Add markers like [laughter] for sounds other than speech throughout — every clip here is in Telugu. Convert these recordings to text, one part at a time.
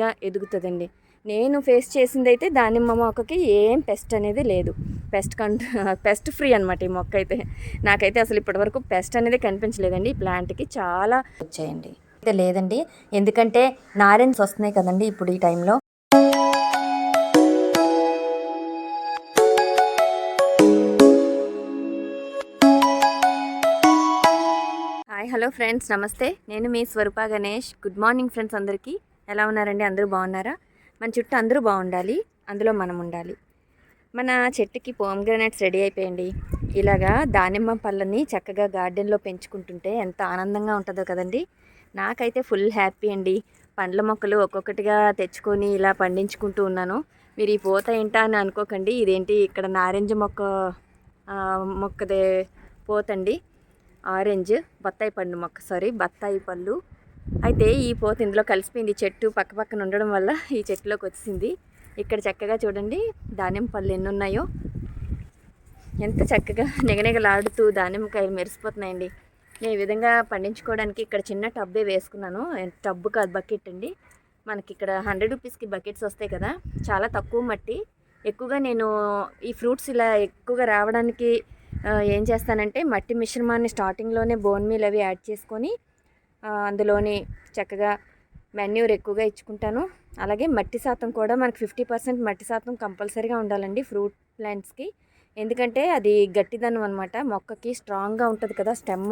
గా ఎదుగుతుందండి. నేను ఫేస్ చేసింది అయితే దానిమ్మ మొక్కకి ఏం పెస్ట్ అనేది లేదు. పెస్ట్ కంట్ [laughs] పెస్ట్ ఫ్రీ అనమాట ఈ మొక్క అయితే. నాకైతే అసలు ఇప్పటివరకు పెస్ట్ అనేది కనిపించలేదండి. ఈ ప్లాంట్కి చాలా వచ్చాయండి. అయితే లేదండి. ఎందుకంటే నారెన్స్ వస్తున్నాయి కదండి ఇప్పుడు ఈ టైంలో హాయ్ హలో ఫ్రెండ్స్. నమస్తే. నేను మీ Swarupa Ganesh. Good morning friends అందరికీ. ఎలా ఉన్నారండి? అందరూ బాగున్నారా? మన చుట్టూ అందరూ బాగుండాలి. అందులో మనం ఉండాలి. మన చెట్టుకి పోమ్గ్రానైట్స్ రెడీ అయిపోయండి. ఇలాగా దానిమ్మ పళ్ళని చక్కగా గార్డెన్లో పెంచుకుంటుంటే ఎంత ఆనందంగా ఉంటుందో కదండి. నాకైతే ఫుల్ హ్యాపీ అండి. పండ్ల మొక్కలు ఒక్కొక్కటిగా తెచ్చుకొని ఇలా పండించుకుంటూ ఉన్నాను. మీరు ఈ పూత ఏంటా అని అనుకోకండి. ఇదేంటి ఇక్కడ నారింజ మొక్క మొక్కదే పోతండి. ఆరెంజ్ బత్తాయి పండు మొక్క సారీ బత్తాయి పళ్ళు. అయితే ఈ పోత ఇందులో కలిసిపోయింది. చెట్టు పక్క పక్కన ఉండడం వల్ల ఈ చెట్టులోకి వచ్చింది ఇక్కడ చక్కగా చూడండి దానిమ్మ పళ్ళు ఎన్ని ఉన్నాయో ఎంత చక్కగా నిగనిగలాడుతూ దానిమ్మకాయలు మెరిసిపోతున్నాయండి. నేను ఈ విధంగా పండించుకోవడానికి ఇక్కడ చిన్న టబ్బే వేసుకున్నాను. టబ్బు కాదు బకెట్ అండి. మనకి ఇక్కడ హండ్రెడ్ రూపీస్కి బకెట్స్ వస్తాయి కదా. చాలా తక్కువ మట్టి. ఎక్కువగా నేను ఈ ఫ్రూట్స్ ఇలా ఎక్కువగా రావడానికి ఏం చేస్తానంటే మట్టి మిశ్రమాన్ని స్టార్టింగ్లోనే బోన్ మీల్ అవి యాడ్ చేసుకొని అందులోని చక్కగా మెన్యూర్ ఎక్కువగా ఇచ్చుకుంటాను. అలాగే మట్టి శాతం కూడా మనకి ఫిఫ్టీ పర్సెంట్ మట్టి శాతం కంపల్సరీగా ఉండాలండి ఫ్రూట్ ప్లాంట్స్కి. ఎందుకంటే అది గట్టిదనం అనమాట మొక్కకి స్ట్రాంగ్గా ఉంటుంది కదా స్టెమ్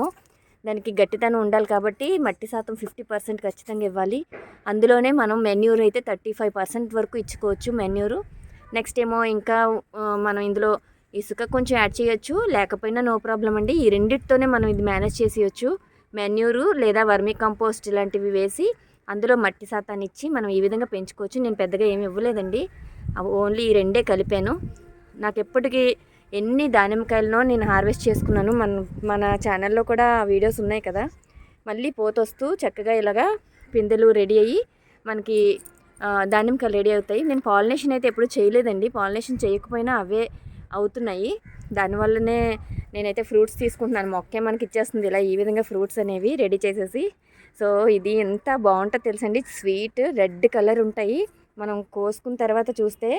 దానికి గట్టిదనం ఉండాలి కాబట్టి మట్టి శాతం ఫిఫ్టీ పర్సెంట్ ఖచ్చితంగా ఇవ్వాలి. అందులోనే మనం మెన్యూర్ అయితే థర్టీ ఫైవ్ పర్సెంట్ వరకు ఇచ్చుకోవచ్చు మెన్యూరు. నెక్స్ట్ ఏమో ఇంకా మనం ఇందులో ఇసుక కొంచెం యాడ్ చేయొచ్చు. లేకపోయినా నో ప్రాబ్లం అండి. ఈ రెండిటితోనే మనం ఇది మేనేజ్ చేసేయచ్చు. మెన్యూరు లేదా వర్మీ కంపోస్ట్ ఇలాంటివి వేసి అందులో మట్టి శాతాన్ని ఇచ్చి మనం ఈ విధంగా పెంచుకోవచ్చు. నేను పెద్దగా ఏమి ఇవ్వలేదండి. ఓన్లీ ఈ రెండే కలిపాను. నాకు ఎప్పటికీ ఎన్ని దానిమ్మకాయలనో నేను హార్వెస్ట్ చేసుకున్నాను. మన మన ఛానల్లో కూడా వీడియోస్ ఉన్నాయి కదా. మళ్ళీ పోతొస్తూ చక్కగా ఇలాగా పిందెలు రెడీ అయ్యి మనకి దానిమ్మకాయలు రెడీ అవుతాయి. నేను పాలినేషన్ అయితే ఎప్పుడు చేయలేదండి. పాలినేషన్ చేయకపోయినా అవే అవుతున్నాయి. దానివల్లనే నేనైతే ఫ్రూట్స్ తీసుకుంటున్నాను. మొక్కే మనకి ఇచ్చేస్తుంది. ఇలా ఈ విధంగా ఫ్రూట్స్ అనేవి రెడీ చేసేసి. సో ఇది ఎంత బాగుంటుందో తెలుసండి. స్వీట్ రెడ్ కలర్ ఉంటాయి. మనం కోసుకున్న తర్వాత చూస్తే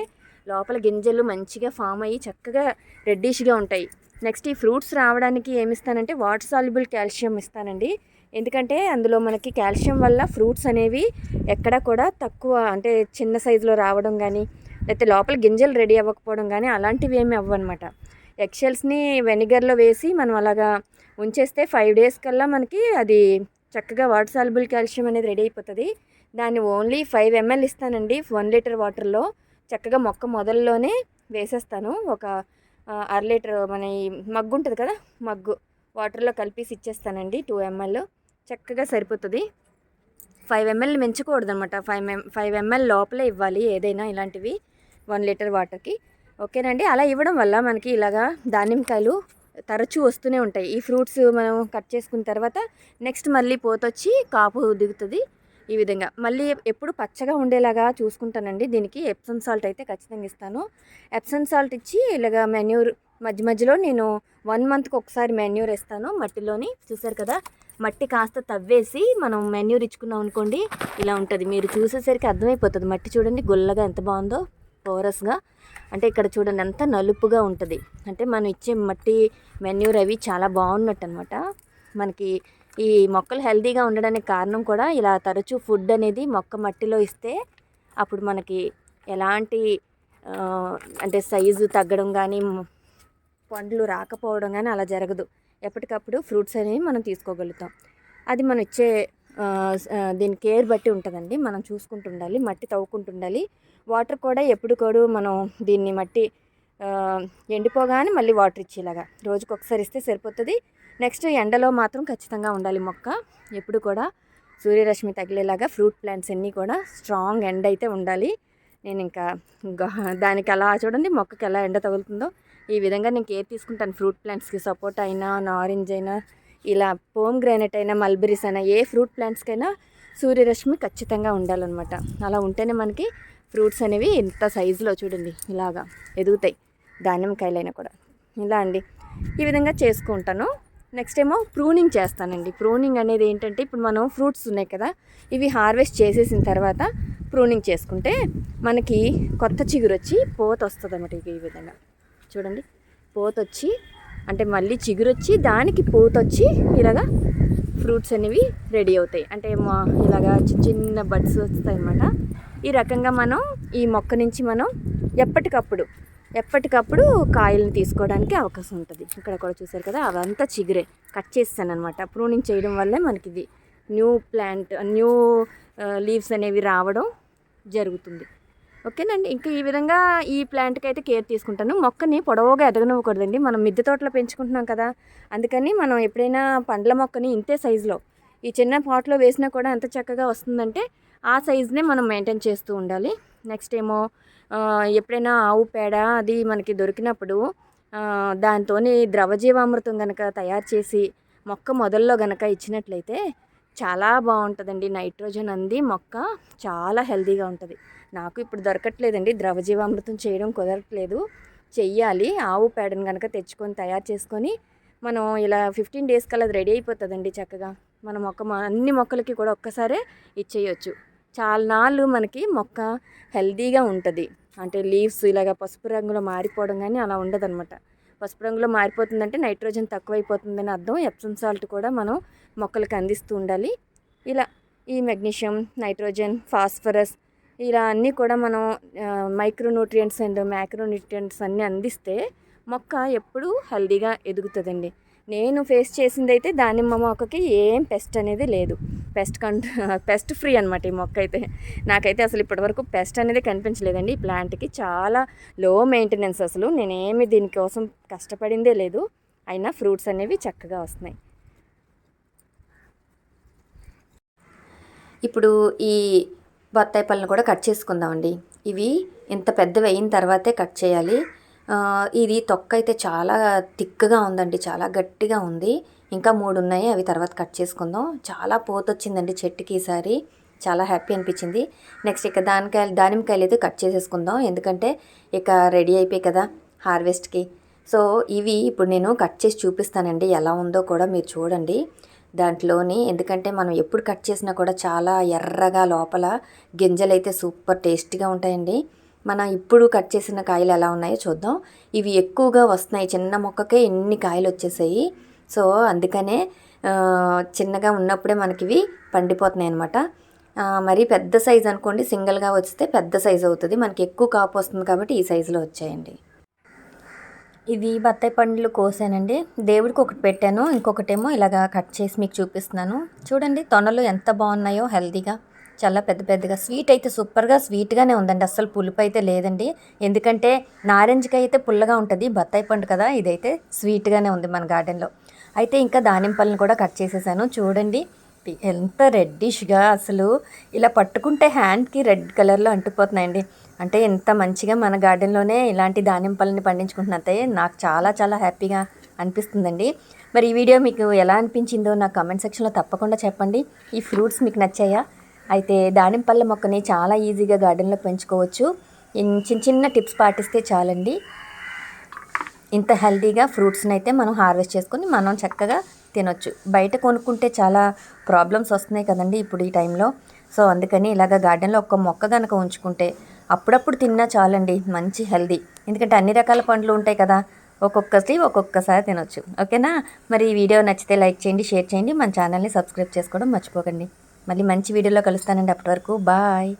లోపల గింజలు మంచిగా ఫామ్ అయ్యి చక్కగా రెడ్డిష్గా ఉంటాయి. నెక్స్ట్ ఈ ఫ్రూట్స్ రావడానికి ఏమిస్తానంటే వాటర్ సాల్యుబుల్ కాల్షియం ఇస్తానండి. ఎందుకంటే అందులో మనకి కాల్షియం వల్ల ఫ్రూట్స్ అనేవి ఎక్కడ కూడా తక్కువ అంటే చిన్న సైజులో రావడం కానీ లేకపోతే లోపల గింజలు రెడీ అవ్వకపోవడం కానీ అలాంటివి ఏమి అవ్వనమాట. ఎక్సెల్స్ని వెనిగర్లో వేసి మనం అలాగా ఉంచేస్తే ఫైవ్ డేస్ కల్లా మనకి అది చక్కగా వాటర్ సాల్బుల్ కాల్షియం అనేది రెడీ అయిపోతుంది. దాన్ని ఓన్లీ ఫైవ్ ఎంఎల్ ఇస్తానండి. వన్ లీటర్ వాటర్లో చక్కగా మొక్క మొదల్లోనే వేసేస్తాను. ఒక అర లీటర్ మన ఈ మగ్గు ఉంటుంది కదా మగ్గు వాటర్లో కలిపేసి ఇచ్చేస్తానండి టూ ఎంఎల్. చక్కగా సరిపోతుంది. ఫైవ్ ఎంఎల్ మించకూడదు అనమాట ఫైవ్ ఎం ఫైవ్ ఎంఎల్ లోపలే ఇవ్వాలి ఏదైనా ఇలాంటివి. వన్ లీటర్ వాటర్కి. ఓకేనండి. అలా ఇవ్వడం వల్ల మనకి ఇలాగా దానిమ్మకాయలు తరచూ వస్తూనే ఉంటాయి. ఈ ఫ్రూట్స్ మనం కట్ చేసుకున్న తర్వాత నెక్స్ట్ మళ్ళీ పోతొచ్చి కాపు దిగుతుంది ఈ విధంగా. మళ్ళీ ఎప్పుడు పచ్చగా ఉండేలాగా చూసుకుంటానండి. దీనికి ఎప్సమ్ సాల్ట్ అయితే ఖచ్చితంగా ఇస్తాను. ఎప్సమ్ సాల్ట్ ఇచ్చి ఇలాగా మెన్యూర్ మధ్య మధ్యలో నేను వన్ మంత్కి ఒకసారి మెన్యూర్ ఇస్తాను మట్టిలోని. చూసారు కదా? మట్టి కాస్త తవ్వేసి మనం మెన్యూర్ ఇచ్చుకున్నాం అనుకోండి ఇలా ఉంటుంది. మీరు చూసేసరికి అర్థమైపోతుంది. మట్టి చూడండి గుల్లగా ఎంత బాగుందో. పోరస్గా అంటే ఇక్కడ చూడండి ఎంత నలుపుగా ఉంటుంది. అంటే మనం ఇచ్చే మట్టి మెన్యూర్ అవి చాలా బాగున్నట్టు అనమాట మనకి ఈ మొక్కలు హెల్తీగా ఉండడానికి కారణం కూడా ఇలా తరచూ ఫుడ్ అనేది మొక్క మట్టిలో ఇస్తే అప్పుడు మనకి ఎలాంటి అంటే సైజు తగ్గడం కానీ పండ్లు రాకపోవడం కానీ అలా జరగదు. ఎప్పటికప్పుడు ఫ్రూట్స్ అనేవి మనం తీసుకోగలుగుతాం. అది మనం ఇచ్చే దీని కేర్ బట్టి ఉంటుందండి. మనం చూసుకుంటుండాలి మట్టి తవ్వుకుంటుండాలి వాటర్ కూడా ఎప్పుడు కూడా మనం దీన్ని మట్టి ఎండిపోగానే మళ్ళీ వాటర్ ఇచ్చేలాగా. రోజుకి ఒకసారి ఇస్తే సరిపోతుంది. నెక్స్ట్ ఎండలో మాత్రం ఖచ్చితంగా ఉండాలి మొక్క. ఎప్పుడు కూడా సూర్యరశ్మి తగిలేలాగా ఫ్రూట్ ప్లాంట్స్ అన్నీ కూడా స్ట్రాంగ్ ఎండ అయితే ఉండాలి. నేను ఇంకా దానికి అలా చూడండి మొక్కకి ఎలా ఎండ తగులుతుందో. ఈ విధంగా నేను కేర్ తీసుకుంటాను. ఫ్రూట్ ప్లాంట్స్కి సపోర్ట్ అయినా ఆరెంజ్ అయినా ఇలా పోమ్ గ్రానైట్ అయినా మల్బెరీస్ అయినా ఏ ఫ్రూట్ ప్లాంట్స్కైనా సూర్యరశ్మి ఖచ్చితంగా ఉండాలన్నమాట. అలా ఉంటేనే మనకి ఫ్రూట్స్ అనేవి ఇంత సైజులో చూడండి ఇలాగా ఎదుగుతాయి దానిమ్మకాయలైనా కూడా. ఇలా అండి. ఈ విధంగా చేసుకుంటాను. నెక్స్ట్ ఏమో ప్రూనింగ్ చేస్తానండి. ప్రూనింగ్ అనేది ఏంటంటే ఇప్పుడు మనం ఫ్రూట్స్ ఉన్నాయి కదా ఇవి హార్వెస్ట్ చేసేసిన తర్వాత ప్రూనింగ్ చేసుకుంటే మనకి కొత్త చిగురు వచ్చి పోత వస్తుంది అన్నమాట ఇక ఈ విధంగా. చూడండి పోత వచ్చి అంటే మళ్ళీ చిగురు వచ్చి దానికి పూత వచ్చి ఇలాగా ఫ్రూట్స్ అనేవి రెడీ అవుతాయి. అంటే మా ఇలాగా చిన్న చిన్న బడ్స్ వస్తాయి అన్నమాట ఈ రకంగా మనం ఈ మొక్క నుంచి మనం ఎప్పటికప్పుడు ఎప్పటికప్పుడు కాయలను తీసుకోవడానికి అవకాశం ఉంటుంది. ఇక్కడ కూడా చూసారు కదా అవంతా చిగురే కట్ చేస్తాను అనమాట ప్రూనింగ్ చేయడం వల్లే మనకి ఇది న్యూ ప్లాంట్ న్యూ లీవ్స్ అనేవి రావడం జరుగుతుంది. ఓకేనండి ఇంకా ఈ విధంగా ఈ ప్లాంట్కి అయితే కేర్ తీసుకుంటాను. మొక్కని పొడవుగా ఎదగనివ్వకూడదండి. మనం మిద్దె తోటలో పెంచుకుంటున్నాం కదా అందుకని మనం ఎప్పుడైనా పండ్ల మొక్కని ఇంతే సైజులో ఈ చిన్న పాట్లో వేసినా కూడా ఎంత చక్కగా వస్తుందంటే ఆ సైజ్నే మనం మెయింటైన్ చేస్తూ ఉండాలి. నెక్స్ట్ ఏమో ఎప్పుడైనా ఆవు పేడ అది మనకి దొరికినప్పుడు దాంతో ద్రవజీవామృతం కనుక తయారు చేసి మొక్క మొదల్లో గనక ఇచ్చినట్లయితే చాలా బాగుంటుందండి. నైట్రోజన్ అంది మొక్క చాలా హెల్తీగా ఉంటుంది. నాకు ఇప్పుడు దొరకట్లేదండి. ద్రవజీవామృతం చేయడం కుదరట్లేదు. చెయ్యాలి. ఆవు పేడను కనుక తెచ్చుకొని తయారు చేసుకొని మనం ఇలా ఫిఫ్టీన్ డేస్ కల్లా అది రెడీ అయిపోతుందండి చక్కగా. మన మొక్క అన్ని మొక్కలకి కూడా ఒక్కసారే ఇచ్చేయచ్చు. చాలా నాళ్ళు మనకి మొక్క హెల్దీగా ఉంటుంది. అంటే లీవ్స్ ఇలాగ పసుపు రంగులో మారిపోవడం కానీ అలా ఉండదన్నమాట. పసుపు రంగులో మారిపోతుందంటే నైట్రోజన్ తక్కువైపోతుందని అర్థం. ఎప్సమ్ సాల్ట్ కూడా మనం మొక్కలకు అందిస్తూ ఉండాలి. ఇలా ఈ మెగ్నీషియం నైట్రోజన్ ఫాస్ఫరస్ ఇలా అన్నీ కూడా మనం మైక్రోన్యూట్రియంట్స్ అండ్ మ్యాక్రోన్యూట్రియంట్స్ అన్నీ అందిస్తే మొక్క ఎప్పుడూ హెల్దీగా ఎదుగుతుందండి. నేను ఫేస్ చేసింది అయితే దానిమ్మ మొక్కకి ఏం పెస్ట్ అనేది లేదు. పెస్ట్ కంట్ పెస్ట్ ఫ్రీ అనమాట ఈ మొక్క అయితే నాకైతే అసలు ఇప్పటివరకు పెస్ట్ అనేది కనిపించలేదండి. ఈ ప్లాంట్కి చాలా లో మెయింటెనెన్స్ అసలు. నేనేమి దీనికోసం కష్టపడిందే లేదు. అయినా ఫ్రూట్స్ అనేవి చక్కగా వస్తున్నాయి. ఇప్పుడు ఈ బత్తాయి పళ్ళను కూడా కట్ చేసుకుందామండి. ఇవి ఇంత పెద్దవి అయిన తర్వాతే కట్ చేయాలి. ఇది తొక్క అయితే చాలా థిక్గా ఉందండి. చాలా గట్టిగా ఉంది. ఇంకా మూడు ఉన్నాయి అవి తర్వాత కట్ చేసుకుందాం. చాలా పోత వచ్చిందండి చెట్టుకి ఈసారి. చాలా హ్యాపీ అనిపించింది. నెక్స్ట్ ఇక దానికాయలు దానిమ్మకాయలు అయితే కట్ చేసేసుకుందాం. ఎందుకంటే ఇక రెడీ అయిపోయి కదా హార్వెస్ట్కి. సో ఇవి ఇప్పుడు నేను కట్ చేసి చూపిస్తానండి. ఎలా ఉందో కూడా మీరు చూడండి. దాంట్లోని ఎందుకంటే మనం ఎప్పుడు కట్ చేసినా కూడా చాలా ఎర్రగా లోపల గింజలు అయితే సూపర్ టేస్టీగా ఉంటాయండి. మనం ఇప్పుడు కట్ చేసిన కాయలు ఎలా ఉన్నాయో చూద్దాం. ఇవి ఎక్కువగా వస్తున్నాయి. చిన్న మొక్కకే ఎన్ని కాయలు వచ్చేసాయి. సో అందుకనే చిన్నగా ఉన్నప్పుడే మనకి ఇవి పండిపోతున్నాయి అనమాట మరి పెద్ద సైజ్ అనుకోండి సింగిల్గా వస్తే పెద్ద సైజ్ అవుతుంది. మనకి ఎక్కువ కాపు వస్తుంది కాబట్టి ఈ సైజులో వచ్చాయండి. ఇవి బత్తాయి పండ్లు కోసానండి. దేవుడికి ఒకటి పెట్టాను. ఇంకొకటేమో ఇలాగా కట్ చేసి మీకు చూపిస్తున్నాను. చూడండి తొనలు ఎంత బాగున్నాయో హెల్తీగా చాలా పెద్ద పెద్దగా. స్వీట్ అయితే సూపర్గా స్వీట్గానే ఉందండి. అస్సలు పులుపు అయితే లేదండి. ఎందుకంటే నారింజకాయ అయితే పుల్లగా ఉంటుంది. బత్తాయి పండు కదా ఇదైతే స్వీట్గానే ఉంది మన గార్డెన్లో. అయితే ఇంకా దానిమ్మ పళ్ళని కూడా కట్ చేసేసాను. చూడండి ఎంత రెడ్డిష్గా అసలు. ఇలా పట్టుకుంటే హ్యాండ్కి రెడ్ కలర్లో అంటుకుపోతున్నాయండి. అంటే ఎంత మంచిగా మన గార్డెన్లోనే ఇలాంటి దానిమ్మ పళ్ళని నాకు చాలా చాలా హ్యాపీగా అనిపిస్తుందండి. మరి ఈ వీడియో మీకు ఎలా అనిపించిందో నా కామెంట్ సెక్షన్లో తప్పకుండా చెప్పండి. ఈ ఫ్రూట్స్ మీకు నచ్చాయా? అయితే దానిమ్మ పళ్ళ మొక్కని చాలా ఈజీగా గార్డెన్లో పెంచుకోవచ్చు. చిన్న చిన్న టిప్స్ పాటిస్తే చాలండి. ఇంత హెల్దీగా ఫ్రూట్స్ని అయితే మనం హార్వెస్ట్ చేసుకొని మనం చక్కగా తినొచ్చు. బయట కొనుక్కుంటే చాలా ప్రాబ్లమ్స్ వస్తున్నాయి కదండి ఇప్పుడు ఈ టైంలో. సో అందుకని ఇలాగ గార్డెన్లో ఒక్క మొక్క కనుక ఉంచుకుంటే అప్పుడప్పుడు తిన్నా చాలండి మంచి హెల్దీ. ఎందుకంటే అన్ని రకాల పండ్లు ఉంటాయి కదా ఒక్కొక్కటి ఒక్కొక్కసారి తినొచ్చు. ఓకేనా? మరి ఈ వీడియో నచ్చితే లైక్ చేయండి షేర్ చేయండి మన ఛానల్ని సబ్స్క్రైబ్ చేసుకోవడం మర్చిపోకండి. మళ్ళీ మంచి వీడియోలో కలుస్తానండి అప్పటి వరకు. బాయ్.